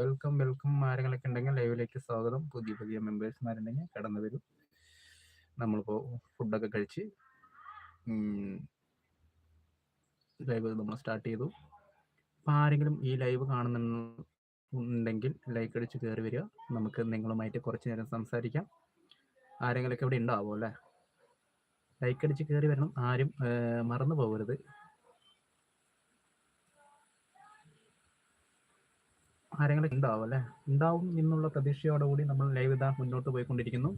Welcome welcome ആരെങ്കിലൊക്കെ ഉണ്ടെങ്കിൽ ലൈവിലേക്ക് സ്വാഗതം. പുതിയ പുതിയ മെമ്പേഴ്സ്മാരുണ്ടെങ്കിൽ കടന്നു വരും. നമ്മളിപ്പോൾ ഫുഡൊക്കെ കഴിച്ച് ലൈവ് നമ്മൾ സ്റ്റാർട്ട് ചെയ്തു. അപ്പോൾ ആരെങ്കിലും ഈ ലൈവ് കാണുന്നുണ്ടെങ്കിൽ ലൈക്ക് അടിച്ച് കയറി വരിക. നമുക്ക് നിങ്ങളുമായിട്ട് കുറച്ച് നേരം സംസാരിക്കാം. ആരെങ്കിലൊക്കെ ഇവിടെ ഉണ്ടാവുമല്ലേ ലൈക്ക് അടിച്ച് കയറി വരണം. ആരും മറന്നു പോകരുത്. ആരെങ്കിലും ഉണ്ടാവും അല്ലേ ഉണ്ടാവും എന്നുള്ള പ്രതീക്ഷയോടുകൂടി നമ്മൾ ലൈവ് ഇതാ മുന്നോട്ട് പോയിക്കൊണ്ടിരിക്കുന്നു.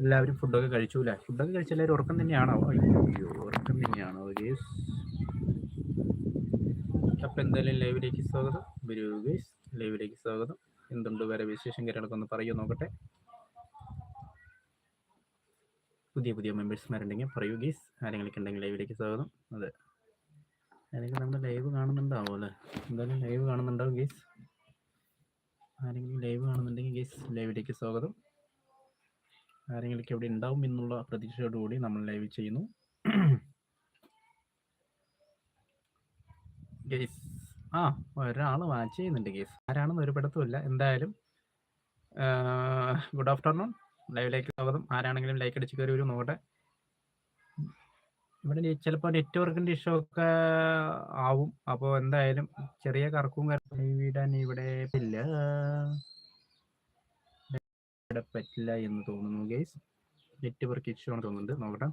എല്ലാവരും ഫുഡൊക്കെ കഴിച്ചു അല്ലേ? ഫുഡൊക്കെ കഴിച്ച എല്ലാവരും ഉറക്കം തന്നെയാണോ? അയ്യോ ഉറക്കം തന്നെയാണോ? ഗേസ് അപ്പം എന്തായാലും ലൈവിലേക്ക് സ്വാഗതം. വരൂ ലൈവിലേക്ക് സ്വാഗതം. എന്തുണ്ട് വേറെ വിശേഷം കാര്യങ്ങളൊക്കെ ഒന്ന് പറയൂ നോക്കട്ടെ. പുതിയ പുതിയ മെമ്പേഴ്സ്മാരുണ്ടെങ്കിൽ പറയൂ ഗേസ് ആരെങ്കിലും ഉണ്ടെങ്കിൽ ലൈവിലേക്ക് സ്വാഗതം. അതെ. അല്ലെങ്കിൽ നമ്മുടെ ലൈവ് കാണുന്നുണ്ടാവും അല്ലേ? എന്തായാലും ലൈവ് കാണുന്നുണ്ടാവും ഗേസ് ആരെങ്കിലും ലൈവ് കാണുന്നുണ്ടെങ്കിൽ ഗൈസ് ലൈവിലേക്ക് സ്വാഗതം. ആരെങ്കിലും എവിടെ ഉണ്ടാവും എന്നുള്ള പ്രതീക്ഷയോടുകൂടി നമ്മൾ ലൈവ് ചെയ്യുന്നു. ഗൈസ് ആ ഒരാൾ വാച്ച് ചെയ്യുന്നുണ്ട് ഗൈസ് ആരാണെന്ന് ഒരു പിടുത്തമില്ല എന്തായാലും ഗുഡ് ആഫ്റ്റർനൂൺ ലൈവിലേക്ക് സ്വാഗതം. ആരാണെങ്കിലും ലൈക്ക് അടിച്ച് കയറി വരും നോക്കട്ടെ. ഇവിടെ ചിലപ്പോ നെറ്റ്വർക്കിന്റെ ഇഷ്യൂ ഒക്കെ ആവും. അപ്പൊ എന്തായാലും ചെറിയ കറക്കും വിടാൻ ഇവിടെ ഇല്ല. പറ്റില്ല എന്ന് തോന്നുന്നു ഗൈസ് നെറ്റ്വർക്ക് ഇഷ്യൂ ആണ് തോന്നുന്നുണ്ട്. നോക്കട്ടെ.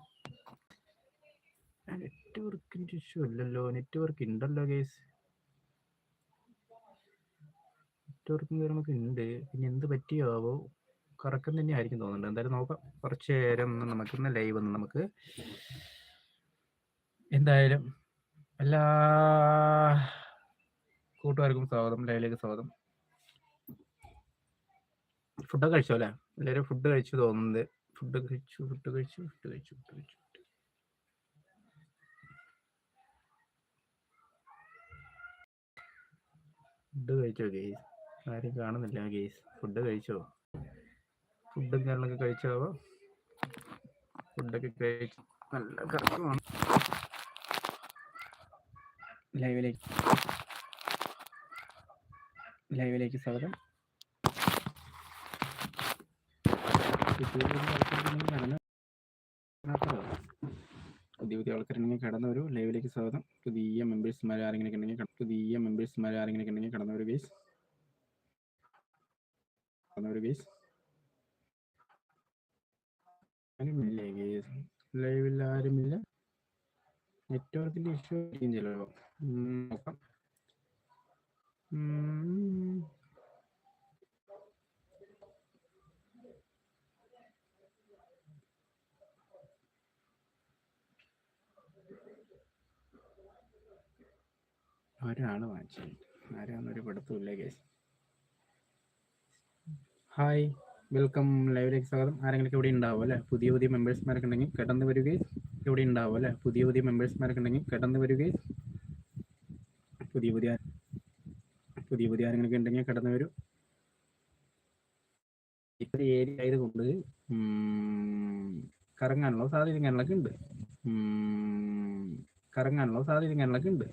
നെറ്റ്വർക്കിന്റെ ഇഷ്യൂ ഇല്ലല്ലോ. നെറ്റ്വർക്ക് ഉണ്ടല്ലോ ഗൈസ് നെറ്റ്വർക്കും കാര്യങ്ങളൊക്കെ ഉണ്ട് പിന്നെ എന്ത് പറ്റിയാവോ? കറക്കം തന്നെ ആയിരിക്കും തോന്നുന്നുണ്ട്. എന്തായാലും നോക്കാം. കുറച്ച് നേരം ഒന്ന് നമുക്കൊന്ന് ലൈവ് ഒന്ന് നമുക്ക് എന്തായാലും എല്ലാ കൂട്ടുകാർക്കും സ്വാഗതം ലൈവിലേക്ക് സ്വാഗതം. ഫുഡൊക്കെ കഴിച്ചോ അല്ലേ? എല്ലാവരും ഫുഡ് കഴിച്ചു തോന്നുന്നത് ഫുഡ് കഴിച്ചു ഫുഡ് കഴിച്ചു ഫുഡ് കഴിച്ചു ഫുഡ് കഴിച്ചു ഫുഡ് കഴിച്ചോ. ഗെയ്സ്? ആരും കാണുന്നില്ല ഗെയ്സ്. ഫുഡ് കഴിച്ചോ? ഫുഡും കാര്യങ്ങളൊക്കെ കഴിച്ചാവോ ഫുഡൊക്കെ കഴിച്ചു നല്ല കറക്കമാണ് ലൈവിലേക്ക്. ലൈവിലേക്ക് സ്വാഗതം. പുതിയ പുതിയ ആൾക്കാരുണ്ടെങ്കിൽ കടന്നു വരൂ. ലൈവിലേക്ക് സ്വാഗതം. പുതിയ മെമ്പേഴ്സ്മാർ ആരെങ്കിലും ഉണ്ടെങ്കിൽ പുതിയ മെമ്പേഴ്സ്മാർ ആരെങ്കിലും ഉണ്ടെങ്കിൽ കടന്നു വരൂ ഗേസ് കടന്നു വരൂ ഗേസ് ആരുമില്ലേ ഗേസ് ലൈവിൽ ആരുമില്ല. നെറ്റ്വർക്കിന്റെ ഇഷ്യൂ ആയിരിക്കും ചിലപ്പോ ഉം, നോക്കാം. ഒരാൾ വാങ്ങിച്ചു ആരാന്നൊരു പിടുത്തമില്ല കേസ് ഹായ് വെൽക്കം ലൈവിലേക്ക് സ്വാഗതം. ആരെങ്കിലും ഇവിടെ ഉണ്ടാവും അല്ലെ? പുതിയ പുതിയ മെമ്പേഴ്സ്മാരൊക്കെ ഉണ്ടെങ്കിൽ കടന്നു വരികയും ഇവിടെ ഉണ്ടാവും അല്ലേ? പുതിയ പുതിയ മെമ്പേഴ്സ്മാരൊക്കെ ഉണ്ടെങ്കിൽ കടന്നു വരികയും പുതിയ പുതിയ പുതിയ പുതിയ ആരെങ്കിലും ഉണ്ടെങ്കിൽ കടന്നു വരൂ. ഇപ്പൊ ഏരിയ ആയതുകൊണ്ട് കറങ്ങാനുള്ള സാധ്യത കാര്യങ്ങളൊക്കെ ഉണ്ട്. കറങ്ങാനുള്ള സാധ്യത കാര്യങ്ങളൊക്കെ ഉണ്ട്.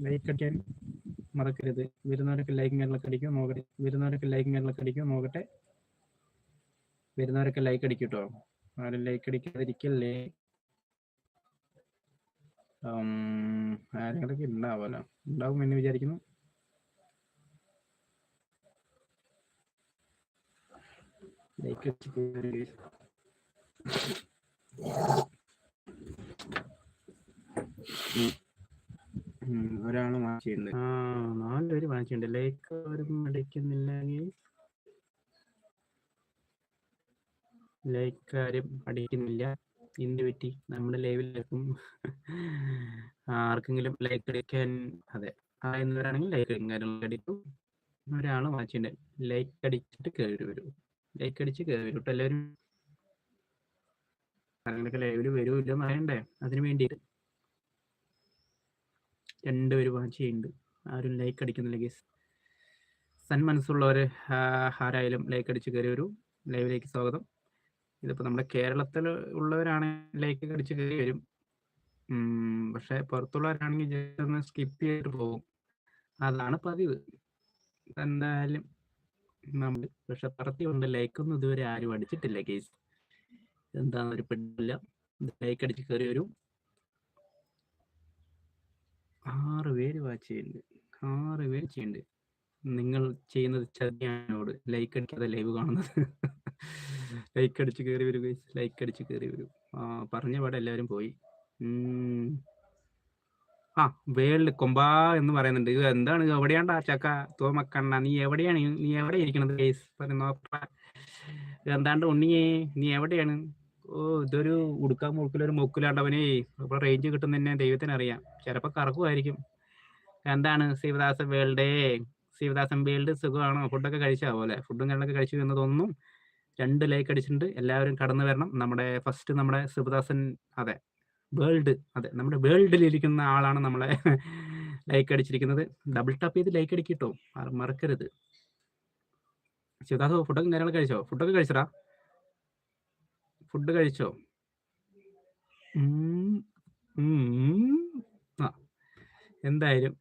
ലൈക്ക് അടിക്കാൻ മറക്കരുത്. വരുന്നവരൊക്കെ ലൈക്കും കാര്യങ്ങളൊക്കെ അടിക്കും നോക്കട്ടെ. വരുന്നവരൊക്കെ ലൈക്കും കാര്യങ്ങളൊക്കെ അടിക്കും നോക്കട്ടെ. വരുന്നവരൊക്കെ ലൈക്ക് അടിക്കട്ടോ. ആരും ലൈക്ക് അടിക്കാതിരിക്കല്ലേ? ആരെങ്കിലൊക്കെ ഉണ്ടാവുമല്ലോ ഉണ്ടാവും എന്ന് വിചാരിക്കുന്നു. ലൈക്ക് ഒരാൾ ആ നാലുപേര് വാങ്ങിച്ചിട്ടുണ്ട്. ലൈക്ക് ആരും അടിക്കുന്നില്ലെങ്കിൽ ലൈക്ക് ആരും അടിക്കുന്നില്ല എന്ത് പറ്റി? നമ്മുടെ ലൈവിലേക്കും ആർക്കെങ്കിലും ലൈക്ക് അടിക്കാൻ അതെ ആയെന്നവരാണെങ്കിൽ ലൈക്ക് കാര്യങ്ങളൊക്കെ അടിക്കും. ഒരാൾ വാച്ചിണ്ട് ലൈക്ക് അടിച്ചിട്ട് കയറി വരൂ. ലൈക്ക് അടിച്ച് കയറി വരും. കേട്ടോ എല്ലാവരും ലൈവിൽ ലൈവിൽ വരുമോ ഇല്ലെന്ന് അതിന് വേണ്ടിയിട്ട് രണ്ടുപേര് വാച്ച് ചെയ്യുന്നുണ്ട്. ആരും ലൈക്ക് അടിക്കുന്നില്ല ഗീസ് സൻ മനസ്സുള്ളവർ ആരായാലും ലൈക്ക് അടിച്ച് കയറി വരൂ. ലൈവിലേക്ക് സ്വാഗതം. ഇതിപ്പോൾ നമ്മുടെ കേരളത്തിൽ ഉള്ളവരാണെങ്കിലേക്ക് ലൈക്ക് കയറി വരും. പക്ഷെ പുറത്തുള്ളവരാണെങ്കിൽ ജസ്റ്റ് സ്കിപ്പ് ചെയ്തിട്ട് പോകും. അതാണ് പതിവ്. എന്തായാലും നമ്മൾ പക്ഷെ പറത്തിയുണ്ട് ലൈക്കൊന്നും ഇതുവരെ ആരും അടിച്ചിട്ടില്ല കേസ്. എന്താണെന്ന് ഒരു പെണ്ണില്ല ലൈക്ക് അടിച്ച് കയറി വരും. ആറ് പേര് വാച്ച് ചെയ്യുന്നുണ്ട്. ആറ് പേര് ചെയ്യുന്നുണ്ട്. നിങ്ങൾ ചെയ്യുന്നത് ചതിയാനോട് ലൈക്ക് അടിക്കാതെ ലൈവ് കാണുന്നത്? ലൈക്ക് അടിച്ച് കയറി വരും ഗൈസ് ലൈക്ക് അടിച്ച് കയറി വരും. ആ പറഞ്ഞ പാടെ എല്ലാവരും പോയി. ആ വേൾഡ് കൊമ്പാ എന്ന് പറയുന്നുണ്ട്. ഇത് എന്താണ്? എവിടെയാണ്ടാ ചക്ക? തോമക്കണ്ണ നീ എവിടെയാണ്? നീ എവിടെ ഇരിക്കണത് ഗൈസ് എന്താണ്ട് ഉണ്ണിയേ? നീ എവിടെയാണ്? ഓ ഇതൊരു ഉടുക്കാൻ മുറുക്കിലൊരു മുക്കിലാണ്ടവനെ. ഇപ്പൊ റേഞ്ച് കിട്ടുന്ന ദൈവത്തിന് അറിയാം കറക്കുമായിരിക്കും എന്താണ്? ശിവദാസ വേൾഡേ. ശിവദാസൻ വേൾഡ് സുഖമാണോ? ഫുഡൊക്കെ കഴിച്ചാ? പോലെ ഫുഡും കാര്യങ്ങളൊക്കെ കഴിച്ചു എന്ന് തോന്നുന്നു. രണ്ട് ലൈക്ക് അടിച്ചിട്ടുണ്ട്. എല്ലാവരും കടന്നു വരണം. നമ്മുടെ ഫസ്റ്റ് നമ്മുടെ ശിവദാസൻ അതെ വേൾഡ് അതെ നമ്മുടെ വേൾഡിൽ ഇരിക്കുന്ന ആളാണ് നമ്മളെ ലൈക്ക് അടിച്ചിരിക്കുന്നത്. ഡബിൾ ടാപ്പ് ചെയ്ത് ലൈക്ക് അടിക്കിട്ടോ മറ- മറക്കരുത്. ശിവദാസ് ഫുഡൊക്കെ കാര്യങ്ങളൊക്കെ കഴിച്ചോ? ഫുഡൊക്കെ കഴിച്ചടാ? ഫുഡ് കഴിച്ചോ? എന്തായാലും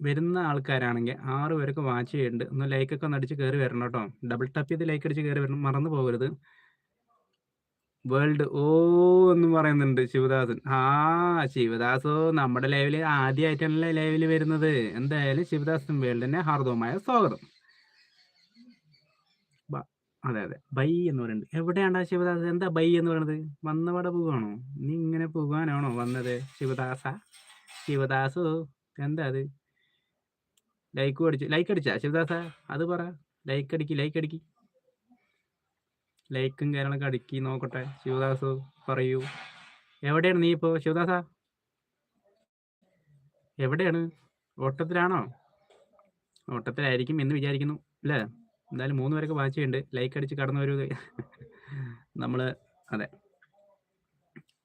വരുന്ന ആൾക്കാരാണെങ്കിൽ ആറ് പേരൊക്കെ വാച്ച് ചെയ്യുന്നുണ്ട് ഒന്ന് ലൈക്കൊക്കെ ഒന്ന് അടിച്ച് കയറി വരണം കേട്ടോ ഡബിൾ ടാപ്പ് ചെയ്ത് ലൈക്ക് അടിച്ച് കയറി വരണം. മറന്നു പോകരുത്. വേൾഡ് ഓ എന്ന് പറയുന്നുണ്ട് ശിവദാസൻ. ആ ശിവദാസോ നമ്മുടെ ലൈവിൽ ആദ്യമായിട്ടാണല്ലേ ലൈവിൽ വരുന്നത്. എന്തായാലും ശിവദാസൻ വേൾഡിനെ ഹാർദവമായ സ്വാഗതം. അതെ അതെ. ബൈ എന്ന് പറയുന്നത് എവിടെയാണ്ടാ ശിവദാസ് എന്താ ബൈ എന്ന് പറയുന്നത് വന്നവിടെ പോവാണോ? നീ ഇങ്ങനെ പോകാനാണോ വന്നത്? ശിവദാസ? ശിവദാസോ എന്താ അത്? ലൈക്ക് അടിച്ചു ലൈക്ക് അടിച്ചാ? ശിവദാസ അത് പറ. ലൈക്ക് അടിക്കി ലൈക്ക് അടിക്കി. ലൈക്കും കാര്യങ്ങളൊക്കെ അടിക്കി നോക്കട്ടെ. ശിവദാസ് പറയൂ. എവിടെയാണ് നീ ഇപ്പോ? ശിവദാസ? എവിടെയാണ്? ഓട്ടത്തിലാണോ? ഓട്ടത്തിലായിരിക്കും എന്ന് വിചാരിക്കുന്നു അല്ലേ? എന്തായാലും മൂന്ന് പേരൊക്കെ വായിച്ചുണ്ട് ലൈക്ക് അടിച്ച് കടന്നു വരൂ നമ്മൾ അതെ.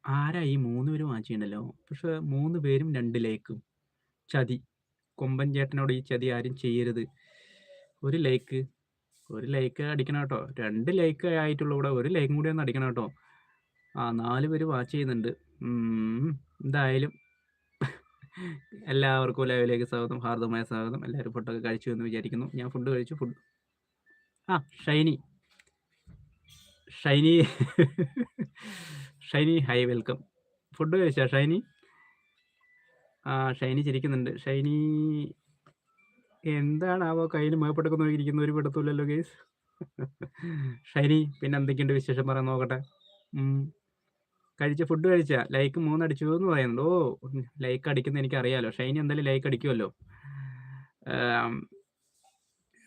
ആരാ ഈ മൂന്ന് പേരും വായിച്ചിട്ടുണ്ടല്ലോ പക്ഷെ മൂന്ന് പേരും രണ്ട് ലൈക്കും ചതി. കൊമ്പൻ ചേട്ടനോട് ഈ ചതി ആരും ചെയ്യരുത്. ഒരു ലൈക്ക് ഒരു ലൈക്ക് അടിക്കണം കേട്ടോ. രണ്ട് ലൈക്ക് ആയിട്ടുള്ള കൂടെ ഒരു ലൈക്കും കൂടി ഒന്ന് അടിക്കണം കേട്ടോ. ആ നാല് പേര് വാച്ച് ചെയ്യുന്നുണ്ട്. എന്തായാലും എല്ലാവർക്കും ലൈവിലേക്ക് സ്വാഗതം. ഹാർദമായ സ്വാഗതം. എല്ലാവരും ഫുഡൊക്കെ കഴിച്ചു എന്ന് വിചാരിക്കുന്നു. ഞാൻ ഫുഡ് കഴിച്ചു. ഫുഡ് ആ Shiny. Shiny. Shiny hi welcome food കഴിച്ചാ ഷൈനി? ആ ഷൈനി ചിരിക്കുന്നുണ്ട്. ഷൈനി എന്താണാവോ കയ്യിൽ മേപ്പെടുക്കുന്ന നോക്കിയിരിക്കുന്ന ഒരു പിടുത്തമില്ലല്ലോ ഗേസ് ഷൈനി പിന്നെ എന്തൊക്കെയുണ്ട് വിശേഷം പറയാൻ നോക്കട്ടെ. കഴിച്ച ഫുഡ് കഴിച്ച? ലൈക്ക് മൂന്നടിച്ചു എന്ന് പറയുന്നുണ്ട്. ഓ ലൈക്ക് അടിക്കുന്ന എനിക്ക് അറിയാലോ ഷൈനി എന്തായാലും ലൈക്ക് അടിക്കുമല്ലോ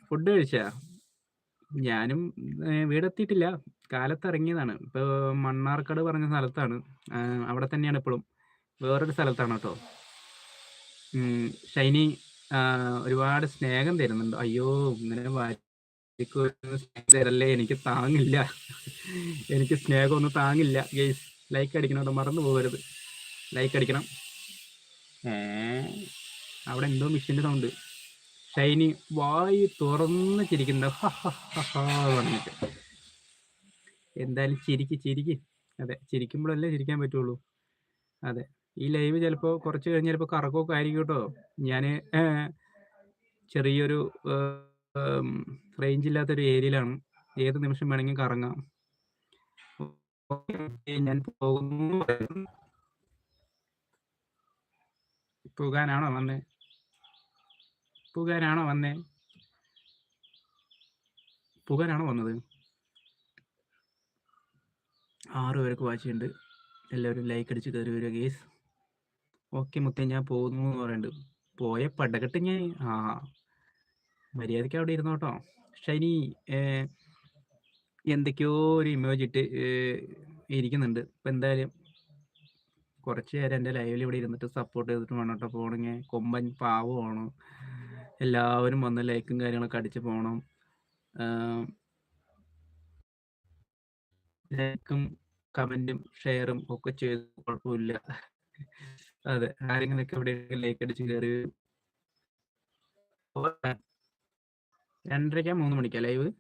ഫുഡ് കഴിച്ച? ഞാനും വീടെത്തിയിട്ടില്ല. കാലത്ത് ഇറങ്ങിയതാണ് ഇപ്പോൾ മണ്ണാർക്കാട് പറഞ്ഞ സ്ഥലത്താണ്. അവിടെ തന്നെയാണ് ഇപ്പോഴും. വേറൊരു സ്ഥലത്താണ് കേട്ടോ. ഷൈനി ഒരുപാട് സ്നേഹം തരുന്നുണ്ട്. അയ്യോ ഇങ്ങനെ തരല്ലേ? എനിക്ക് താങ്ങില്ല. എനിക്ക് സ്നേഹം ഒന്നും താങ്ങില്ല. ഗെയ്സ് ലൈക്ക് അടിക്കണം മറന്നു പോകരുത്. ലൈക്ക് അടിക്കണം. അവിടെ എന്തോ മിഷീന്റെ സൗണ്ട് ഷൈനി വായി തുറന്ന് ചിരിക്കുന്ന. പറഞ്ഞിട്ട്. എന്തായാലും ചിരിക്ക് ചിരിക്ക്. അതെ ചിരിക്കുമ്പോഴല്ലേ ചിരിക്കാൻ പറ്റുള്ളൂ. അതെ. ഈ ലൈവ് ചിലപ്പോൾ കുറച്ച് കഴിഞ്ഞ് ചിലപ്പോൾ കറക്കമൊക്കെ ആയിരിക്കും കേട്ടോ ഞാൻ ചെറിയൊരു റേഞ്ച് ഇല്ലാത്തൊരു ഏരിയയിലാണ്. ഏത് നിമിഷം വേണമെങ്കിൽ കറങ്ങാം. ഞാൻ പോകുന്നു. പോകാനാണോ വന്നേ? പോകാനാണോ വന്നേ? പോകാനാണോ വന്നത്? ആറ് പേർക്ക് വാച്ച് എല്ലാവരും ലൈക്ക് അടിച്ച് കയറി വരിക ഗേസ് ഓക്കെ മുത്തേ ഞാൻ പോകുന്നു എന്ന് പറയുന്നുണ്ട് പോയ പടകട്ട് ഞാൻ ആ മര്യാദയ്ക്ക് അവിടെ ഇരുന്നു കേട്ടോ ഷൈനി എന്തൊക്കെയോ ഒരു ഇമോജ് ഇട്ട് ഇരിക്കുന്നുണ്ട്. ഇപ്പം എന്തായാലും കുറച്ച് നേരം എന്റെ ലൈവിൽ ഇവിടെ ഇരുന്നിട്ട് സപ്പോർട്ട് ചെയ്തിട്ട് വേണം കേട്ടോ പോകണമെങ്കിൽ കൊമ്പൻ പാവമാണ് എല്ലാവരും വന്ന് ലൈക്കും കാര്യങ്ങളൊക്കെ അടിച്ച് പോകണം ലൈക്കും കമന്റും ഷെയറും ഒക്കെ ചെയ്ത് കുഴപ്പമില്ല. അതെ. ആരെങ്കിലൊക്കെ ഇവിടെ ലൈക്ക് അടിച്ച് കയറി. രണ്ടരയ്ക്കാ മൂന്ന് മണിക്കാ ലൈവ്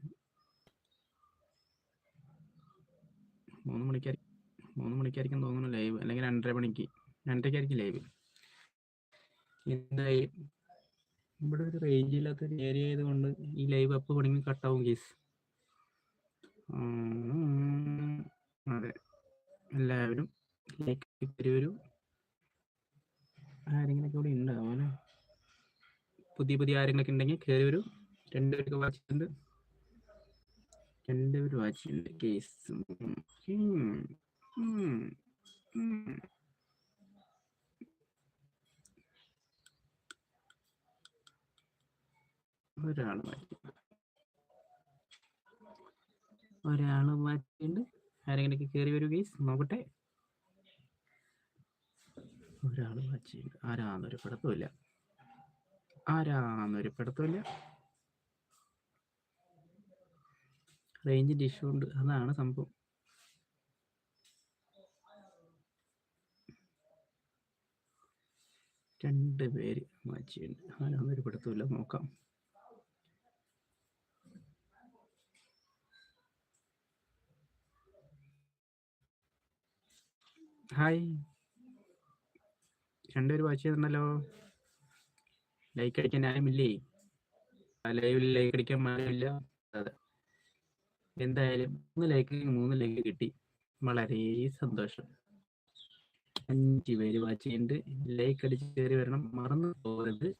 മൂന്ന് മണിക്കായിരിക്കും മൂന്ന് മണിക്കായിരിക്കും തോന്നുന്നു ലൈവ് അല്ലെങ്കിൽ രണ്ടര മണിക്ക്. രണ്ടരയ്ക്കായിരിക്കും ലൈവ് എന്തായി? ഇവിടെ ഒരു റേഞ്ച് ഇല്ലാത്ത ഒരു ഏരിയ ആയതുകൊണ്ട് ഈ ലൈവ് അപ്പ് വേണമെങ്കിൽ കട്ടാവും കേസ് അതെ. എല്ലാവരും ലൈക്ക് വരൂ. ആരെങ്കിലൊക്കെ ഇവിടെ ഉണ്ടാവും അല്ലേ പുതിയ പുതിയ ആരെങ്കിലൊക്കെ ഉണ്ടെങ്കിൽ കയറി വരൂ. രണ്ടുപേർക്ക് രണ്ടുപേര് വാച്ച് ഉണ്ട് കേസ് ഒരാൾ മാറ്റി ഒരാൾ മാറ്റിണ്ട് ആരെങ്കിലൊക്കെ കയറി വരൂ കേസ്. നോക്കട്ടെ. ഒരാൾ വാച്ചിയുണ്ട് ആരാന്നൊരു പിടുത്തമില്ല ആരാന്നൊരു പിടുത്തമില്ല റേഞ്ചിന്റെ ഇഷ്യൂ ഉണ്ട്. അതാണ് സംഭവം. രണ്ട് പേര് മാച്ചിയുണ്ട് ആരാന്നൊരു പിടുത്തമില്ല നോക്കാം. ഹായ്. രണ്ടുപേര് വാച്ച് ചെയ്തിട്ടുണ്ടല്ലോ. ലൈക്ക് അടിക്കാൻ ആരുമില്ലേ ലൈവിൽ ലൈക്ക് അടിക്കാൻ ആരുമില്ല അതെ. എന്തായാലും മൂന്ന് ലൈക്ക് മൂന്ന് ലൈക്ക് കിട്ടി. വളരെ സന്തോഷം. അഞ്ച് പേര് വാച്ച് ചെയ്യുന്നുണ്ട് ലൈക്ക് അടിച്ച് കയറി വരണം. മറന്നു പോകരുത്.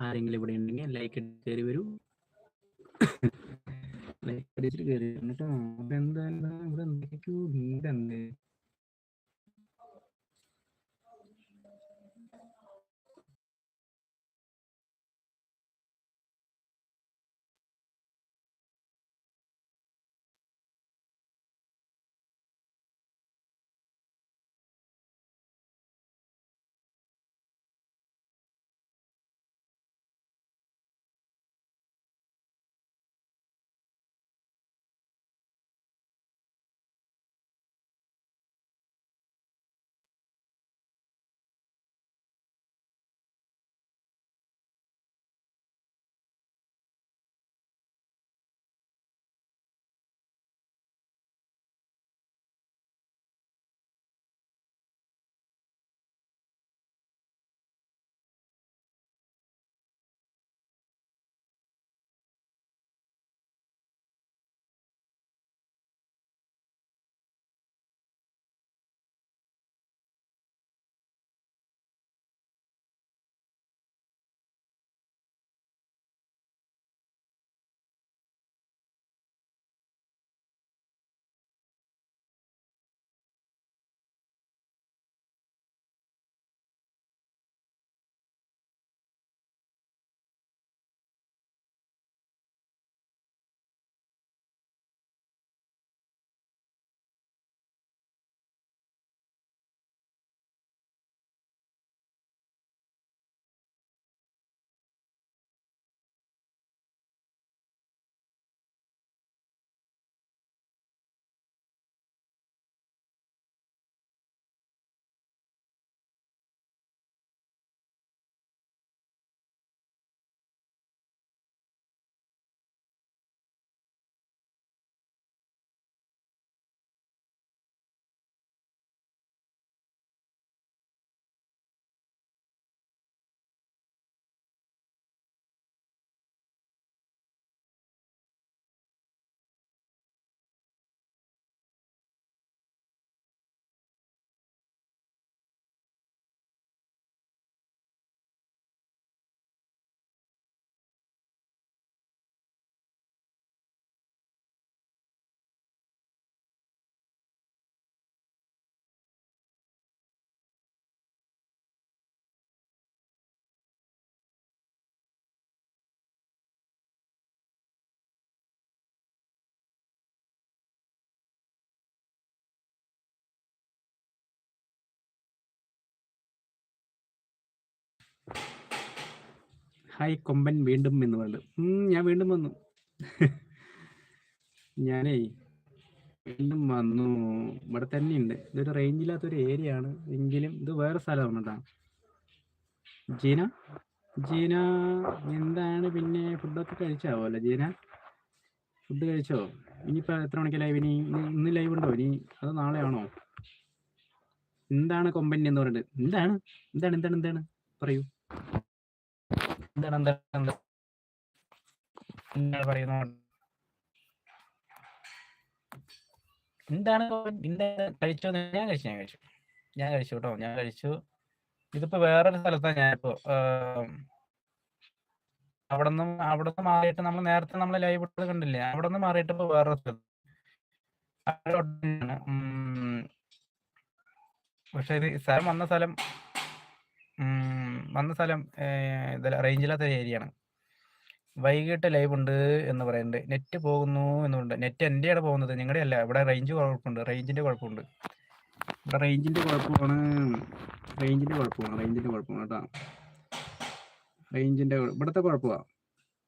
ആരെങ്കിലും ഇവിടെ ഉണ്ടെങ്കിൽ ലൈക്ക് അടിച്ച് കയറി വരൂ. ലൈക്ക് അടിച്ചിട്ട് കയറി വരണം കേട്ടോ എന്തായാലും ഇവിടെ എന്തൊക്കെയോ ഉണ്ട് ഹായ് കൊമ്പൻ വീണ്ടും എന്ന് പറഞ്ഞു ഞാൻ വീണ്ടും വന്നു. ഞാനേ വീണ്ടും വന്നു. ഇവിടെ തന്നെ ഉണ്ട് ഇതൊരു റേഞ്ച് ഇല്ലാത്തൊരു ഏരിയ ആണ്. എങ്കിലും ഇത് വേറെ സ്ഥലമാണ് കേട്ടോ. ജീന? ജീന എന്താണ് പിന്നെ ഫുഡൊക്കെ കഴിച്ചാവോ അല്ലേ ജീന? ഫുഡ് കഴിച്ചോ? ഇനിയിപ്പോൾ എത്ര മണിക്ക് ലൈവ് ഇനി? ഇന്ന് ലൈവ് ഉണ്ടോ ഇനി? അത് നാളെ ആണോ? എന്താണ് കൊമ്പൻ എന്ന് പറഞ്ഞിട്ട്? എന്താണ്? എന്താണ്? എന്താണ്? എന്താണ്? പറയൂ. എന്താണ് എന്താണ് എന്താണ്? എന്താണ് എന്താണ് എന്താണ് കഴിച്ചോ ഞാൻ കഴിച്ചു ഞാൻ കഴിച്ചു. ഞാൻ കഴിച്ചു കേട്ടോ ഞാൻ കഴിച്ചു. ഇതിപ്പോ വേറൊരു സ്ഥലത്താണ് ഞാനിപ്പോ അവിടെ നിന്ന് അവിടെ നിന്ന് മാറിയിട്ട് നമ്മൾ നേരത്തെ നമ്മൾ ലൈവ് ഇട്ടത് കണ്ടില്ലേ? അവിടെ നിന്ന് മാറിയിട്ട് ഇപ്പൊ വേറൊരു സ്ഥലം പക്ഷെ ഇത് സ്ഥലം വന്ന സ്ഥലം വന്ന സ്ഥലം ഇതല്ല റേഞ്ചില്ലാത്ത ഏരിയയാണ്. വൈകിട്ട് ലൈവ് ഉണ്ട് എന്ന് പറയുന്നുണ്ട് നെറ്റ് പോകുന്നു എന്നുണ്ട് നെറ്റ് എന്റെയാണ് പോകുന്നത്. നിങ്ങളുടെ അല്ല. ഇവിടെ റേഞ്ച് കുഴപ്പമുണ്ട്. റേഞ്ചിന്റെ കുഴപ്പമുണ്ട്. ഇവിടെ റേഞ്ചിന്റെ കുഴപ്പമാണ്. റേഞ്ചിന്റെ കുഴപ്പമാണ്. റേഞ്ചിന്റെ കുഴപ്പമാണ് കേട്ടോ. റേഞ്ചിന്റെ ഇവിടുത്തെ കുഴപ്പമാണ്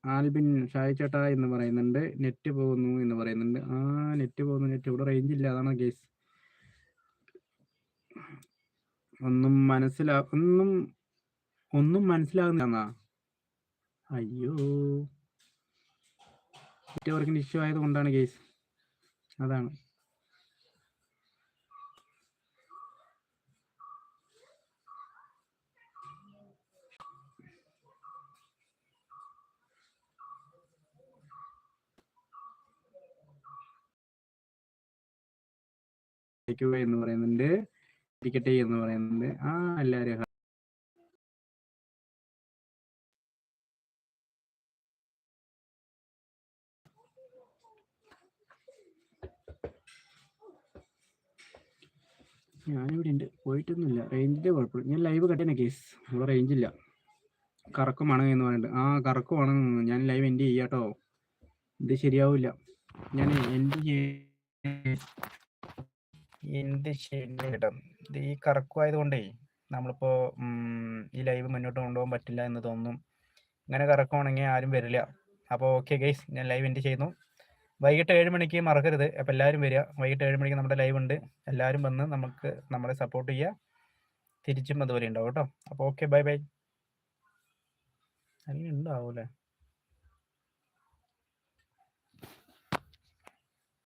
ആൽബിൻ ഷായ് ചേട്ട എന്ന് പറയുന്നുണ്ട്. നെറ്റ് പോകുന്നു എന്ന് പറയുന്നുണ്ട്. ആ നെറ്റ് പോകുന്നു നെറ്റ്. ഇവിടെ റേഞ്ച് ഇല്ല. അതാണ് കേസ് ഒന്നും മനസ്സിലാ ഒന്നും ഒന്നും മനസ്സിലാകുന്നില്ല അയ്യോ. നെറ്റ്വർക്കിന് ഇഷ്യൂ ആയത് കൊണ്ടാണ് കേസ് അതാണ്. എന്ന് പറയുന്നുണ്ട്. ടിക്കറ്റ് എന്ന് പറയുന്നത്. ആ എല്ലാവരും ഞാനിവിടെ ഉണ്ട് പോയിട്ടൊന്നുമില്ല. റേഞ്ചിന്റെ കുഴപ്പമില്ല. ഞാൻ ലൈവ് കട്ടിന കേസ്. ഇവിടെ റേഞ്ച് ഇല്ല കറക്കുമാണ് എന്ന് പറയുന്നുണ്ട് ആ കറക്കമാണ് ഞാൻ ലൈവ് എൻഡ് ചെയ്യാട്ടോ. ഇത് ശരിയാവില്ല. ഞാൻ എൻഡ് എന്ത് ചെയ്യണം ഇത് ഈ കറക്കുമായതുകൊണ്ടേ നമ്മളിപ്പോ ഈ ലൈവ് മുന്നോട്ട് കൊണ്ടുപോകാൻ പറ്റില്ല എന്ന് തോന്നും ഇങ്ങനെ കറക്കുവാണെങ്കിൽ ആരും വരില്ല. അപ്പോൾ ഓക്കെ ഗൈസ് ഞാൻ ലൈവ് എൻഡ് ചെയ്യുന്നു. വൈകിട്ട് ഏഴ് മണിക്ക് മറക്കരുത്. അപ്പോൾ എല്ലാവരും വരിക. വൈകിട്ട് ഏഴ് മണിക്ക് നമ്മുടെ ലൈവ് ഉണ്ട്. എല്ലാവരും വന്ന് നമുക്ക് നമ്മളെ സപ്പോർട്ട് ചെയ്യുക. തിരിച്ചും അതുപോലെ ഉണ്ടാവും കേട്ടോ. അപ്പോൾ ഓക്കെ ബൈ ബൈ അല്ലെങ്കിൽ ഉണ്ടാവൂലേ.